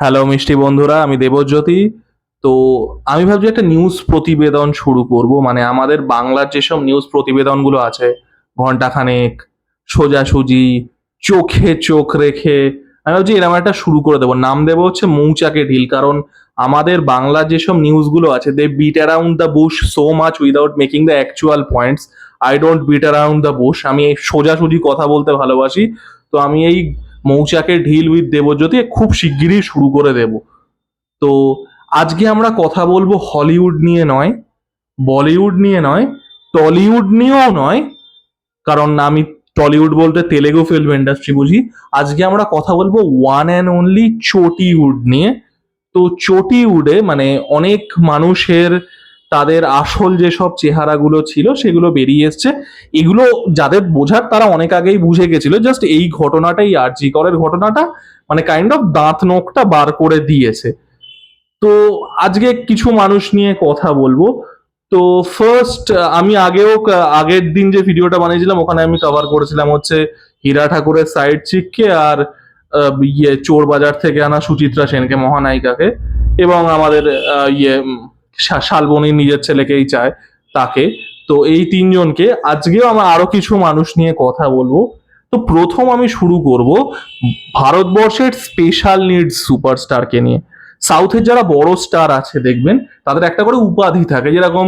Hello মিষ্টি বন্ধুরা, আমি দেবজ্যোতি। তো আমি ভাবছি একটা নিউজ প্রতিবেদন শুরু করব। মানে আমাদের বাংলার যেসব নিউজ প্রতিবেদনগুলো আছে ঘন্টাখানেক সোজাসুজি, চোখে চোখ রেখে, আমি ভাবছি এরকম একটা শুরু করে দেবো। নাম দেবো হচ্ছে মৌচাকে ঢিল, কারণ আমাদের বাংলার যেসব নিউজগুলো আছে they beat around the bush so much without making the actual points I don't beat around the bush আমি এই সোজাসুজি কথা বলতে ভালোবাসি। তো আমি এই মৌচাকে ঢিল উইথ দেবজ্যোতি খুব শিগগিরই শুরু করে দেব। তো আজকে আমরা কথা বলব হলিউড নিয়ে নয়, বলিউড নিয়ে নয়, টলিউড নিয়েও নয়, কারণ আমি টলিউড বলতে তেলেগু ফিল্ম ইন্ডাস্ট্রি বুঝি। আজকে আমরা কথা বলব ওয়ান অ্যান্ড অনলি চটিউড নিয়ে। তো চটিউডে মানে অনেক মানুষের তাদের আসল যেসব চেহারাগুলো ছিল সেগুলো বেরিয়ে এসছে। এগুলো যাদের বোঝার তারা অনেক আগেই বুঝে গেছিল। জাস্ট এই ঘটনাটাই আর জি করের ঘটনাটা মানে কাইন্ড অফ দাঁত নোকটা বার করে দিয়েছে। তো আজকে কিছু মানুষ নিয়ে কথা বলব। তো ফার্স্ট আমি আগেও, আগের দিন যে ভিডিওটা বানিয়েছিলাম, ওখানে আমি কভার করেছিলাম হচ্ছে হীরা ঠাকুরের সাইড চিককে আর ইয়ে চোর বাজার থেকে আনা সুচিত্রা সেনকে, মহানায়িকাকে। এবং আমাদের ইয়ে শালবনী নিজের ছেলেকেই চায় তাকে। তো এই তিনজনকে আজকেও আমরা আরও কিছু মানুষ নিয়ে কথা বলব। তো প্রথম আমি শুরু করব ভারতবর্ষের স্পেশাল নিডস সুপারস্টারকে নিয়ে। সাউথের যারা বড় স্টার আছে দেখবেন, তাদের একটা করে উপাধি থাকে যেরকম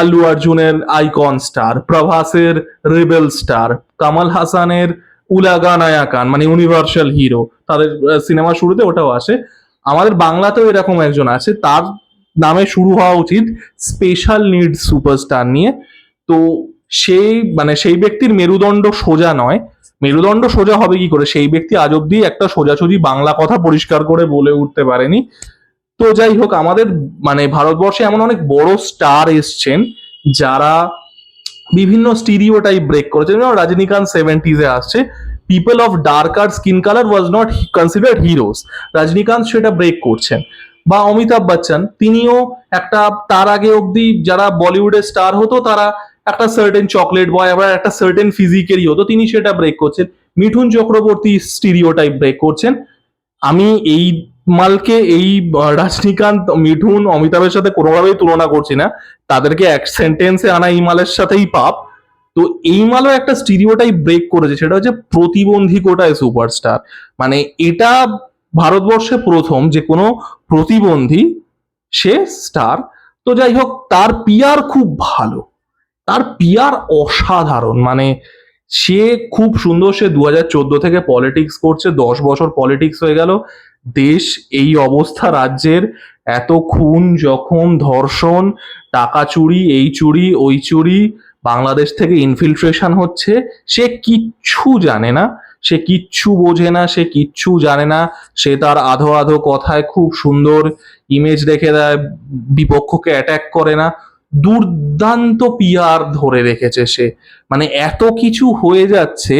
আল্লু অর্জুনের আইকন স্টার প্রভাসের রেবেল স্টার কামাল হাসানের উলাগা নায়াকান মানে ইউনিভার্সাল হিরো তাদের সিনেমা শুরুতে ওটাও আসে। আমাদের বাংলাতেও এরকম একজন আছে, তার নামে শুরু হওয়া উচিত স্পেশাল নিডস সুপারস্টার নিয়ে। তো সেই মানে সেই ব্যক্তির মেরুদণ্ড সোজা নয়। মেরুদণ্ড সোজা হবে কি করে? সেই ব্যক্তি আজ অব্দি একটা সোজাসুজি বাংলা কথা পরিষ্কার করে বলে উঠতে পারেনি। তো যাই হোক, আমাদের মানে ভারতবর্ষে এমন অনেক বড় স্টার এসছেন যারা বিভিন্ন স্টিরিও টাইপ ব্রেক করেছে যেমন রজনীকান্ত সেভেন্টিজে আসছে। People of darker skin colour was not considered heroes Rajinikanth সেটা ব্রেক করছেন। বা অমিতাভ বচ্চন, তিনিও একটা, তার আগে অবধি যারা বলিউডের স্টার হতো, তারা একটা সার্টেন চকলেট বয় আবার একটা সার্টেন ফিজিকেরই হতো, তিনি সেটা ব্রেক করছেন। Mithun Chakraborty stereotype break করছেন। আমি এই মালকে, এই রজনীকান্ত, মিঠুন, অমিতাভের সাথে কোনোভাবেই তুলনা করছি না। তাদেরকে এক সেন্টেন্সে আনা এই মালের সাথেই পাপ। তো এই মালও একটা স্টিরিওটাই ব্রেক করেছে, সেটা হচ্ছে প্রতিবন্ধী কোটায় সুপারস্টার মানে এটা ভারতবর্ষে প্রথম যে কোনো প্রতিবন্ধী, সে স্টার তো যাই হোক, তার পিয়ার খুব ভালো। তার পিয়ার অসাধারণ মানে সে খুব সুন্দর, সে দু হাজার চোদ্দ থেকে পলিটিক্স করছে, দশ বছর পলিটিক্স হয়ে গেল। দেশ এই অবস্থা, রাজ্যের এত খুন, জখম, ধর্ষণ, টাকা চুরি, এই চুরি, ওই চুরি, বাংলাদেশ থেকে ইনফিলট্রেশন হচ্ছে, সে কিচ্ছু জানে না। সে কিচ্ছু বোঝে না, সে কিচ্ছু জানে না। সে তার আধো আধো কথায় খুব সুন্দর ইমেজ রেখে দেয়, বিপক্ষকে অ্যাটাক করে না। দুর্দান্ত পিয়ার ধরে রেখেছে সে। মানে এত কিছু হয়ে যাচ্ছে,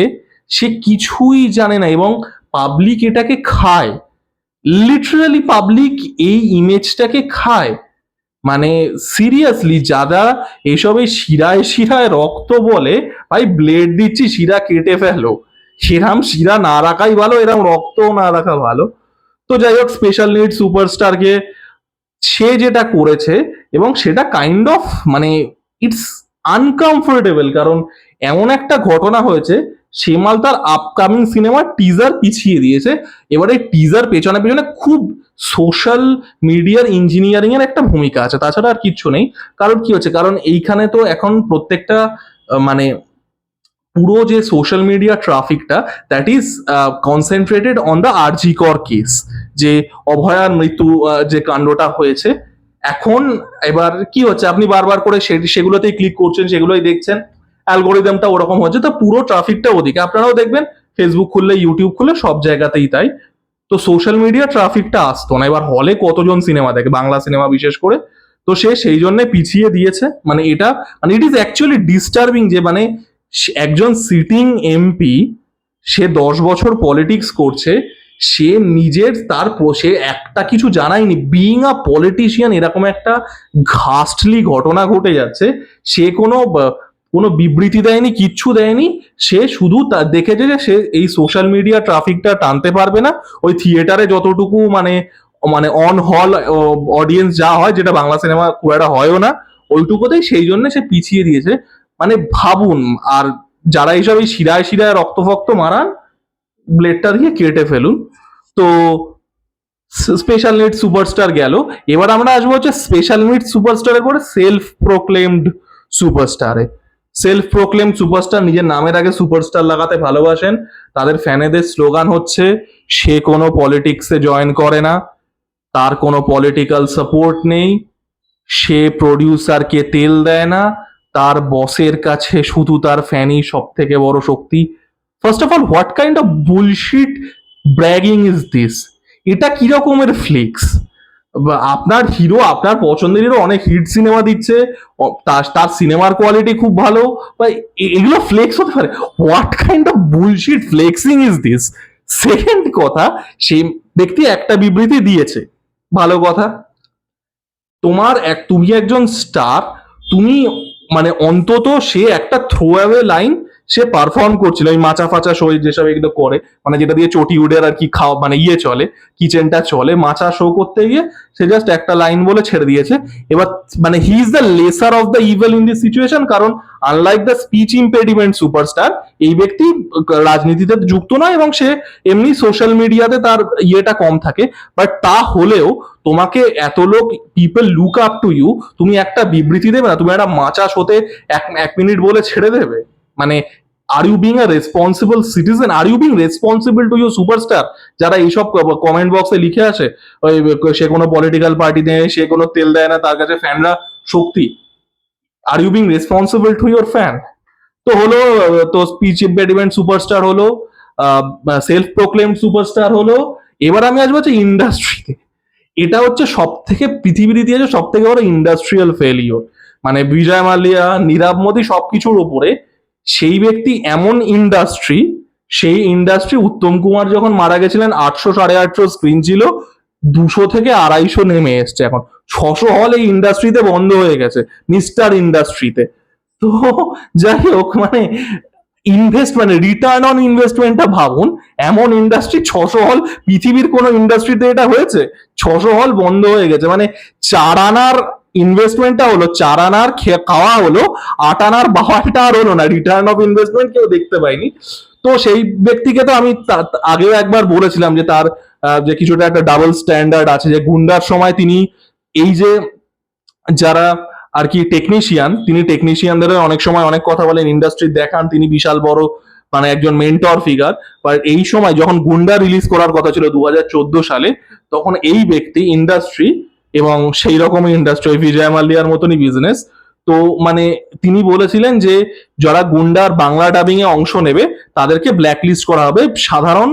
সে কিছুই জানে না এবং পাবলিক এটাকে খায়। লিটারালি পাবলিক এই ইমেজটাকে খায়। মানে সিরিয়াসলি যারা এসবে শিরায় শিরায় রক্ত বলে, ভাই ব্লেড দিচ্ছি, শিরা কেটে ফেলো। সেরাম শিরা না রাখাই ভালো, এরম রক্ত না রাখা ভালো। তো যাই হোক স্পেশাল নিড সুপারস্টারকে সে যেটা করেছে এবং সেটা কাইন্ড অফ মানে ইটস আনকমফোর্টেবল কারণ এমন একটা ঘটনা হয়েছে সে মাল তার আপকামিং সিনেমার টিজার পিছিয়ে দিয়েছে। এবারে টিজার পেছনে পেছনে খুব সোশ্যাল মিডিয়ার ইঞ্জিনিয়ারিং এর একটা ভূমিকা আছে। তাছাড়া আর কিচ্ছু নেই। কারণ কি হচ্ছে? কারণ এইখানে তো এখন প্রত্যেকটা মানে পুরো যে social media ট্রাফিকটা that is concentrated on the RG Kar case যে অভয়ার মৃত্যু যে কাণ্ডটা হয়েছে। এখন এবার কি হচ্ছে? আপনি বারবার করে সেগুলোতেই ক্লিক করছেন, সেগুলোই দেখছেন। অ্যালগোরিদমটা ওরকম হচ্ছে তো পুরো ট্রাফিকটা ওদিকে। আপনারাও দেখবেন ফেসবুক খুললে ইউটিউব খুললে সব জায়গাতেই তাই। তো সোশ্যাল মিডিয়া ট্রাফিকটা আসতো না। এবার হলে কতজন সিনেমা দেখে? বাংলা সিনেমা বিশেষ করে। তো সে সেই জন্য পিছিয়ে দিয়েছে। মানে এটা মানে ইট ইজ অ্যাকচুয়ালি ডিস্টার্বিং যে মানে একজন সিটিং এমপি সে দশ বছর পলিটিক্স করছে, সে নিজের তার সে একটা কিছু জানায়নি। বিইং আ পলিটিশিয়ান এরকম একটা ঘাস্টলি ঘটনা ঘটে যাচ্ছে, সে কোনো কোনো বিবৃতি দেয়নি, কিচ্ছু দেয়নি, সে শুধু দেখেছে যে সে এই সোশ্যাল মিডিয়া ট্রাফিকটা টানতে পারবে না। ওই থিয়েটারে যতটুকু মানে মানে অন হল অডিয়েন্স যা হয়, যেটা বাংলা সিনেমা খুব একটা হয়ও না, ওইটুকুতেই সেই জন্য সে পিছিয়ে দিয়েছে। মানে ভাবুন, আর যারা এইসব এই শিরায় শিরায় রক্ত ফক্ত মারান, ব্লেডটা দিয়ে কেটে ফেলুন। তো স্পেশাল নিড সুপারস্টার গেল। এবার আমরা আসব হচ্ছে স্পেশাল নিড সুপারস্টারের পরে সেলফ প্রোক্লেমড সুপারস্টারে সেলফ প্রোক্লেম সুপারস্টার নিজের নামের আগে সুপারস্টার লাগাতে ভালোবাসেন। তাদের ফ্যানেদের স্লোগান হচ্ছে, সে কোনো পলিটিক্সে জয়েন করে না। তার কোনো পলিটিক্যাল সাপোর্ট নেই। সে প্রডিউসারকে তেল দেয় না। তার বসের কাছে শুধু তার ফ্যানই সব থেকে বড় শক্তি। First of all what kind of bullshit bragging is this এটা কি রকমের ফ্লেক্স আপনার হিরো আপনার পছন্দের হিরো অনেক হিট সিনেমা দিচ্ছে তার তার সিনেমার কোয়ালিটি খুব ভালো, বা এগুলো ফ্লেক্স হতে পারে। What kind of bullshit flexing is this second কথা, সেই ব্যক্তি একটা বিবৃতি দিয়েছে। ভালো কথা। তোমার এক, তুমি একজন স্টার তুমি মানে অন্তত সে একটা থ্রো অ্যাওয়ে লাইন সে পারফর্ম করছিল। ওই মাচা ফাচা শো যেসব এগুলো করে মানে যেটা দিয়ে চটি উডের আর কি খাওয়া মানে ইয়ে চলে কিচেনটা চলে, মাচা শো করতে গিয়ে সে জাস্ট একটা লাইন বলে ছেড়ে দিয়েছে। এবার মানে he is the lesser of the evil in this situation কারণ unlike the speech impediment superstar এই ব্যক্তি রাজনীতিতে যুক্ত নয় এবং সে এমনি সোশ্যাল মিডিয়াতে তার ইয়েটা কম থাকে। বাট তা হলেও তোমাকে এত লোক people look up to you তুমি একটা বিবৃতি দেবে না? তুমি একটা মাচা শোতে এক এক মিনিট বলে ছেড়ে দেবে? মানে are you being a responsible citizen are you being responsible to your superstar যারা এইসব কমেন্ট বক্সে লিখে আসে, ওই, সে কোনো পলিটিক্যাল পার্টি নেই সে কোনো তেল দেয় না, তার কাছে ফ্যানরা শক্তি। Are you being responsible to your fan তো হলো, তো স্পিচ ইম্পেডিমেন্ট সুপারস্টার হলো সেলফ প্রোক্লেম সুপারস্টার হলো, এবার আমি আসব হচ্ছে ইন্ডাস্ট্রিতে এটা হচ্ছে সব থেকে পৃথিবীর ইতিহাসে সব থেকে বড় ইন্ডাস্ট্রিয়াল ফেলিওর মানে বিজয় মালিয়া, নীরব মোদী সবকিছুর ওপরে সেই ব্যক্তি এমন ইন্ডাস্ট্রি সেই ইন্ডাস্ট্রি উত্তম কুমার যখন মারা গেছিলেন, আটশো সাড়ে আটশো স্ক্রিন ছিল, দুশো থেকে আড়াইশো নেমে এসছে এখন। ছশো হল এই ইন্ডাস্ট্রিতে বন্ধ হয়ে গেছে মিস্টার ইন্ডাস্ট্রিতে তো। যাই হোক মানে ইনভেস্ট মানে রিটার্ন অন ইনভেস্টমেন্টটা ভাবুন, এমন ইন্ডাস্ট্রি ছশো হল পৃথিবীর কোনো ইন্ডাস্ট্রিতে এটা হয়েছে? ছশো হল বন্ধ হয়ে গেছে। মানে চার আনার ইনভেস্টমেন্টটা হলো, চার আনার খাওয়া হলো, আট আনার বাহাটা আর হলো না রিটার্ন অফ ইনভেস্টমেন্ট কেউ দেখতে পাইনি তো সেই ব্যক্তিকে তো আমি আগেও একবার বলেছিলাম যে তার যে কিছুটা একটা ডাবল স্ট্যান্ডার্ড আছে, যে গুন্ডার সময় তিনি এই যে যারা আর কি টেকনিশিয়ান তিনি টেকনিশিয়ানদের অনেক সময় অনেক কথা বলেন ইন্ডাস্ট্রি দেখান, তিনি বিশাল বড় মানে একজন মেন্টর ফিগার বাট এই সময় যখন গুন্ডা রিলিজ করার কথা ছিল দু হাজার চোদ্দ সালে, তখন এই ব্যক্তি ইন্ডাস্ট্রি এবং সেই রকমই ইন্ডাস্ট্রি ওই বিজয় মাল্লিয়ার মতনই বিজনেস তো মানে তিনি বলেছিলেন যে, যারা গুন্ডার বাংলা ডাবিং এ অংশ নেবে, তাদেরকে ব্ল্যাকলিস্ট করা হবে সাধারণ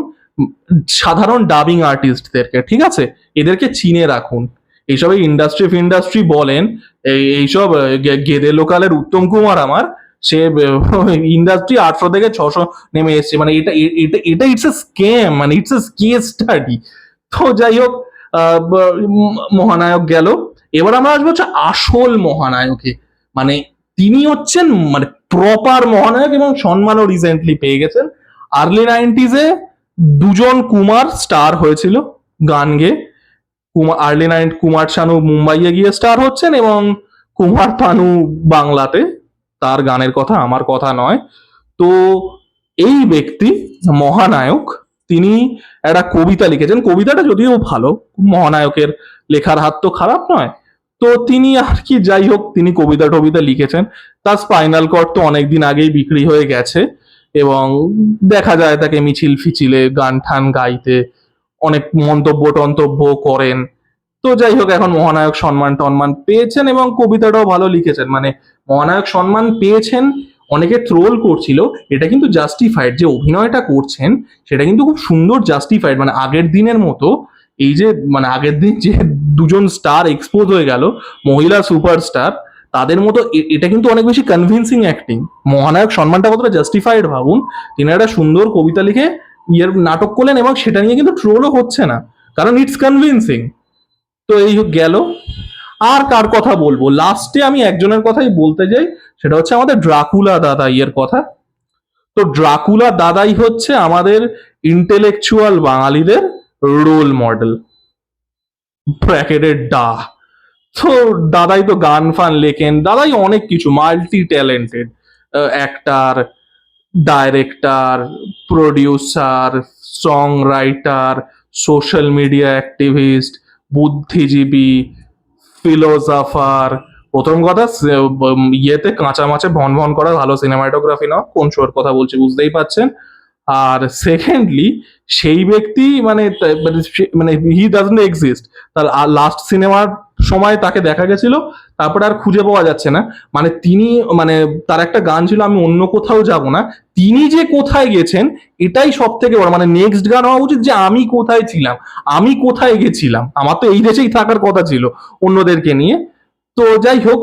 সাধারণ ডাবিং আর্টিস্টদেরকে ঠিক আছে? এদেরকে চিনে রাখুন। এইসব ইন্ডাস্ট্রি ইন্ডাস্ট্রি বলেন, এই, এইসব গেদে লোকালের উত্তম কুমার আমার, সে ইন্ডাস্ট্রি আটশো থেকে ছশো নেমে এসছে। মানে এটা এটা ইটস এ স্কেম মানে ইটস এ কেস স্টাডি তো যাই হোক মহানায়ক গেল। এবার আমরা আসব হচ্ছে আসল মহানায়কে। মানে তিনি হচ্ছেন মানে প্রপার মহানায়ক এবং সম্মানও রিসেন্টলি পেয়ে গেছেন। আর্লি নাইনটিজে দুজন কুমার স্টার হয়েছিল গান গেয়ে কুমার আর্লি নাইন কুমার শানু মুম্বাইয়ে গিয়ে স্টার হচ্ছেন এবং কুমার পানু বাংলাতে। তার গানের কথা আমার কথা নয়। তো এই ব্যক্তি মহানায়ক তিনি একটা কবিতা লিখেছেন। কবিতাটা যদিও ভালো, মহানায়কের লেখার হাত তো খারাপ নয়। তো তিনি আর কি যাই হোক, তিনি কবিতা টবিতা লিখেছেন। তার স্পাইনাল কর্ড তো অনেকদিন আগেই বিক্রি হয়ে গেছে এবং দেখা যায় তাকে মিছিল ফিছিলে গান ঠান গাইতে, অনেক মন্তব্য টন্তব্য করেন। তো যাই হোক, এখন মহানায়ক সম্মান টম্মান পেয়েছেন এবং কবিতাটাও ভালো লিখেছেন। মানে মহানায়ক সম্মান পেয়েছেন অনেকে ট্রোল করছিল, এটা কিন্তু জাস্টিফাইড যে অভিনয়টা করছেন, সেটা কিন্তু খুব সুন্দর জাস্টিফাইড মানে আগের দিনের মতো, এই যে মানে আগের দিন যে দুজন স্টার এক্সপোজ হয়ে গেল, মহিলা সুপারস্টার তাদের মতো এটা কিন্তু অনেক বেশি কনভিনসিং অ্যাক্টিং মহানায়ক সম্মানটা কতটা জাস্টিফাইড ভাবুন, তিনি একটা সুন্দর কবিতা লিখে ইয়ের নাটক করলেন এবং সেটা নিয়ে কিন্তু ট্রোলও হচ্ছে না, কারণ ইটস কনভিনসিং তো এই গেল। আর কার কথা বলব? লাস্টে আমি একজনের কথাই বলতে যাই, সেটা হচ্ছে আমাদের ড্রাকুলা দাদাইয়ের কথা। তো ড্রাকুলা দাদাই হচ্ছে আমাদের ইন্টেলেকচুয়াল বাঙালিদের রোল মডেল ব্র্যাকেটের ডা। তো দাদাই তো গান ফান লেখেন, দাদাই অনেক কিছু multi talented actor director producer song writer social media activist বুদ্ধিজীবী ফিলোসফার। প্রথম কথা ইয়েতে কাঁচা মাছে ভন ভন করা ভালো সিনেমাটোগ্রাফি না কোন শোর কথা বলছি বুঝতেই পাচ্ছেন আর সেকেন্ডলি সেই ব্যক্তি মানে মানে হি ডাজন্ট এক্সিস্ট তার লাস্ট সিনেমার সময় তাকে দেখা গেছিল, তারপরে আর খুঁজে পাওয়া যাচ্ছে না। মানে তিনি মানে তার একটা গান ছিল, আমি অন্য কোথাও যাব না। তিনি যে কোথায় গেছেন, এটাই সব থেকে বড়। মানে নেক্সট গান হওয়া উচিত যে আমি কোথায় ছিলাম, আমি কোথায় গেছিলাম। আমার তো এই দেশেই থাকার কথা ছিল অন্যদেরকে নিয়ে। তো যাই হোক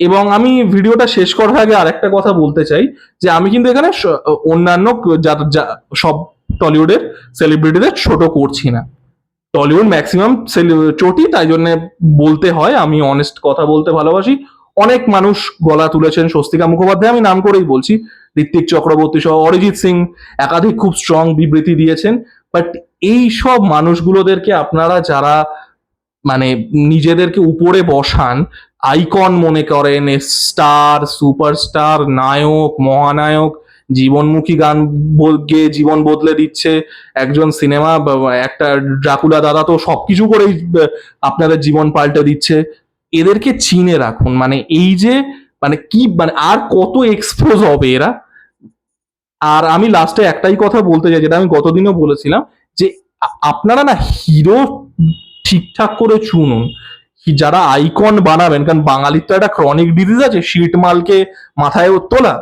এবং আমি ভিডিওটা শেষ করার আগে আরেকটা কথা বলতে চাই, যে আমি কিন্তু এখানে অন্যান্য সব টলিউডের সেলিব্রিটিদের ছোট করছি না। টলিউড ম্যাক্সিমাম চটি, তাই জন্য বলতে হয়, আমি অনেস্ট কথা বলতে ভালোবাসি। অনেক মানুষ গলা তুলেছেন স্বস্তিকা মুখোপাধ্যায়, আমি নাম করেই বলছি। ঋত্বিক চক্রবর্তী সহ অরিজিৎ সিং একাধিক খুব স্ট্রং বিবৃতি দিয়েছেন। বাট এই সব মানুষগুলোদেরকে আপনারা যারা মানে নিজেদেরকে উপরে বসান আইকন মনে করেন স্টার সুপারস্টার নায়ক, মহানায়ক জীবনমুখী গান গেয়ে জীবন বদলে দিচ্ছে। একজন সিনেমা একটা ড্রাকুলা দাদা তো সবকিছু করেই আপনাদের জীবন পাল্টে দিচ্ছে। এদেরকে চিনে রাখুন মানে এই যে মানে কি মানে আর কত এক্সপোজ হবে এরা? আর আমি লাস্টে একটাই কথা বলতে চাই, যেটা আমি গতদিনও বলেছিলাম, যে আপনারা না হিরো ঠিকঠাক করে চুনুন। যারা আইকন বানাবেন, কারণ বাঙালির তো একটা ক্রনিক ডিজিজ আছে শীট মালকে মাথায় তোলা।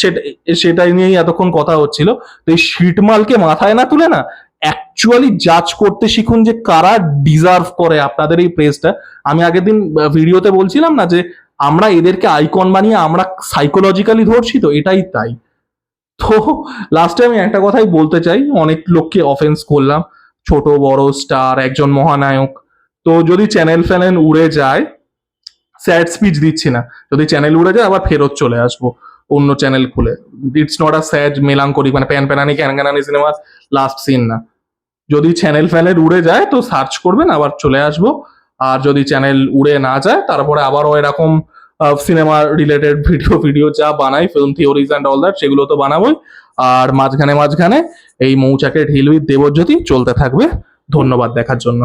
সেটা, সেটাই নিয়েই এতক্ষণ কথা হচ্ছিল। তো এই শীট মালকে মাথায় না তুলে না অ্যাকচুয়ালি জাজ করতে শিখুন যে কারা ডিজার্ভ করে আপনাদের এই প্রেসটা আমি আগের দিন ভিডিওতে বলছিলাম না যে আমরা এদেরকে আইকন বানিয়ে আমরা সাইকোলজিক্যালি ধরছি তো, এটাই তাই। তো লাস্টে আমি একটা কথাই বলতে চাই, অনেক লোককে অফেন্স করলাম, ছোট, বড় স্টার একজন মহানায়ক। তো যদি চ্যানেল ফ্যানেল উড়ে যায় স্যাড স্পিচ দিচ্ছি না, যদি চ্যানেল উড়ে যায় আবার ফেরত চলে আসব। অন্য চ্যানেল খুলে। It's not a sad melancholic মানে প্যান প্যানানি, ক্যান ক্যানানি সিনেমার লাস্ট সিন না। যদি চ্যানেল ফ্যানেল উড়ে যায়, তো সার্চ করবেন, আবার চলে আসব। আর যদি চ্যানেল উড়ে না যায়, তারপরে আবারও এরকম সিনেমা রিলেটেড ভিডিও ভিডিও যা বানাই film theories and all that সেগুলো তো বানাবোই। আর মাঝখানে মাঝখানে এই মৌচাকের ঢিল উইথ দেবজ্যোতি চলতে থাকবে। ধন্যবাদ দেখার জন্য।